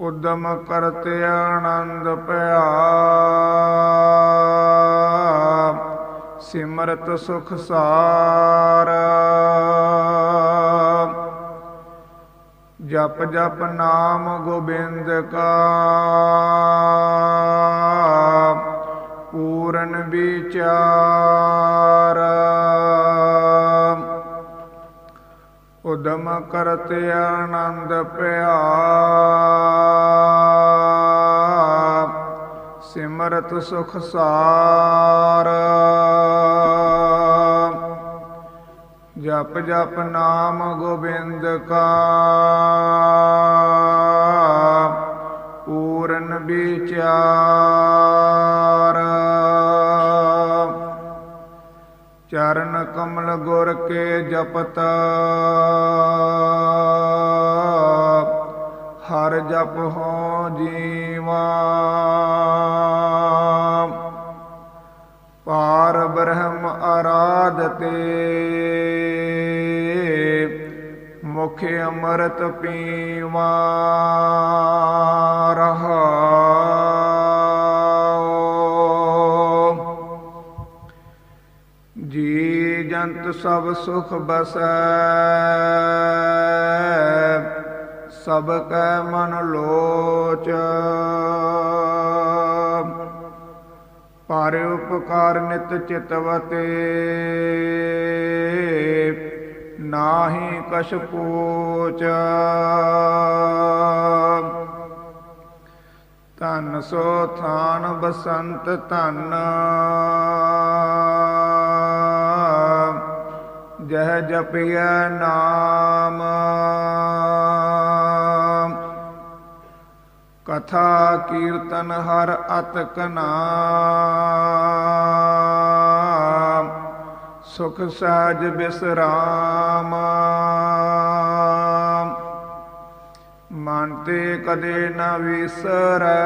ਉਦਮ ਕਰਤ ਆਨੰਦ ਭਇਆ। ਸਿਮਰਤ ਸੁਖ ਸਾਰ। ਜਪ ਜਪ ਨਾਮ ਗੋਬਿੰਦ ਕਾ। ਪੂਰਨ ਵਿਚਾਰ। ਉਦਮ ਕਰਤ ਆਨੰਦ ਭਇਆ। ਸਿਮਰਤ ਸੁਖ ਸਾਰ। ਜਪ ਜਪ ਨਾਮ ਗੋਬਿੰਦ ਕਾ। ਪੂਰਨ ਵਿਚਾਰ। ਚਰਨ ਕਮਲ ਗੁਰ ਕੇ ਜਪਤ। ਹਰ ਜਪ ਹੋ ਜੀਵਾ। ਪਾਰ ਬ੍ਰਹਮ ਆਰਾਧਤੇ, ਮੁਖ ਅੰਮ੍ਰਿਤ ਪੀਵਾ। ਰਹਾਉ। ਜੀ ਜੰਤ ਸਭ ਸੁਖ ਬਸੈ। ਸਭ ਕੈ ਮਨ ਲੋਚ। ਪਰ ਉਪਕਾਰ ਨਿਤ ਚਿਤਵਤੇ ਨਾਹੀ ਕਛ ਪੂਚ। ਧਨ ਸੋ ਥਾਨ ਬਸੰਤ ਧਨ। ਜਹ ਜਪਿਆ ਨਾਮ। ਕਥਾ ਕੀਰਤਨ ਹਰ ਅਤਕ ਨਾਮ, ਸੁਖ ਸਹਜ ਬਿਸਰਾਮ। ਮਨ ਤੇ ਕਦੇ ਨ ਵਿਸਰੈ,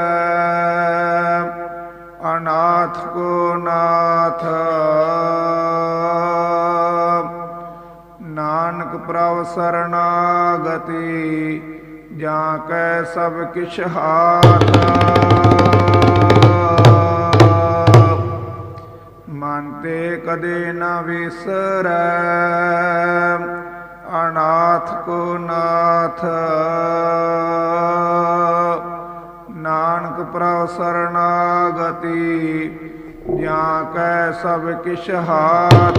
ਅਨਾਥ ਕੋ ਨਾਥ। ਨਾਨਕ ਪ੍ਰਭ ਸਰਨਾਗਤੀ ਜਾਂ ਕੈ ਸਭ ਕਿਛ ਹਾਥ ਮਨ ਤੇ ਕਦੇ ਨਾ ਵਿਸਰੈ, ਅਨਾਥ ਕੋ ਨਾਥ। ਨਾਨਕ ਪ੍ਰਭ ਸਰਨਾਗਤੀ ਜਾਂ ਕੈ ਸਭ ਕਿਛ ਹਾਥ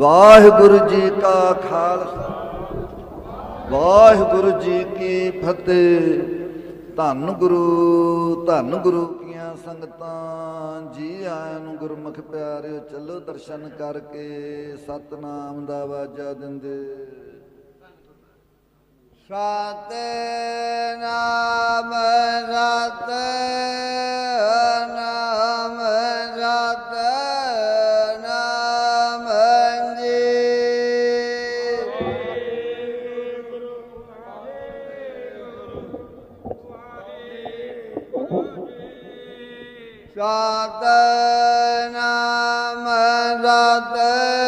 ਵਾਹਿਗੁਰੂ ਜੀ ਕਾ ਖਾਲਸਾ। ਵਾਹਿਗੁਰੂ ਜੀ ਕੀ ਫਤਿਹ। ਧੰਨ ਗੁਰੂ ਧੰਨ ਗੁਰੂ ਕੀਆਂ ਸੰਗਤਾਂ। ਜੀ ਆਇਆਂ ਨੂੰ ਗੁਰਮੁਖ ਪਿਆਰਿਓ, ਚੱਲੋ ਦਰਸ਼ਨ ਕਰਕੇ ਸਤਨਾਮ ਦਾ ਵਾਜਾ ਦਿੰਦੇ। ਸਤਨਾਮ ਸਤਨਾਮ ਸਤ ਰਤਨ